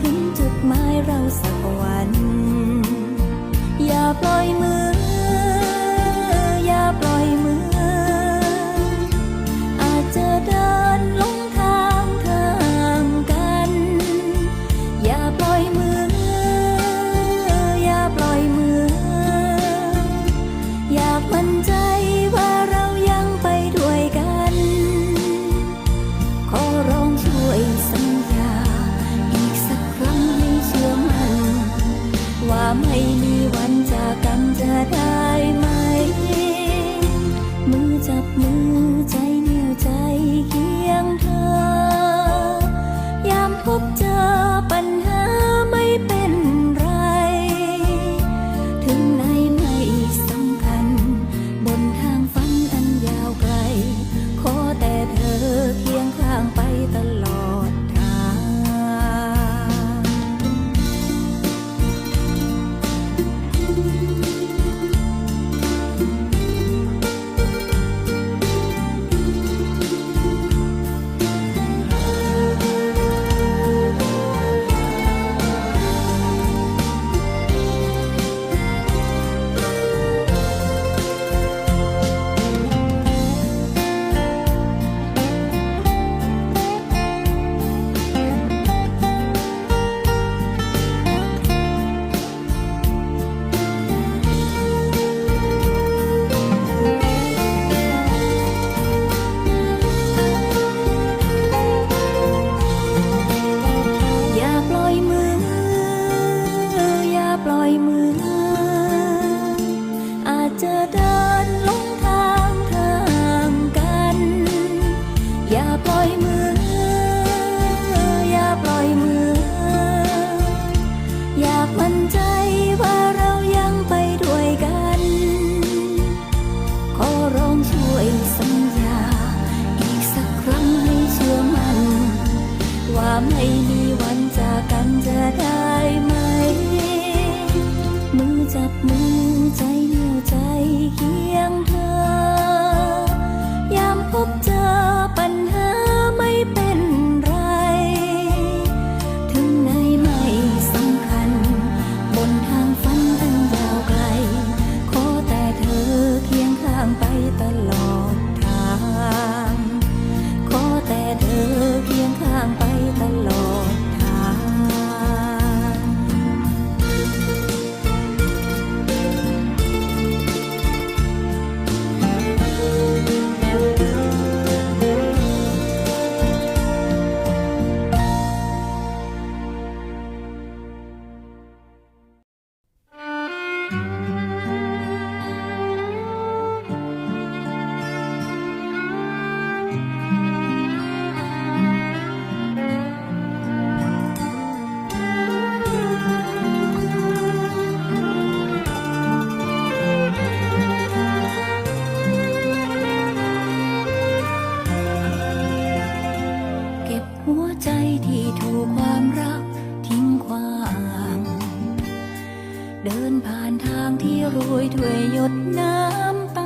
ถึงจุดหมายเราสักวัน อย่าปล่อยมือ อย่าปล่อยมือ อาจจะเดินลงทางทางกัน อย่าปล่อยมือ อย่าปล่อยมือ อยากมันใจ โรยด้วยหยดน้ำตา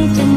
mountain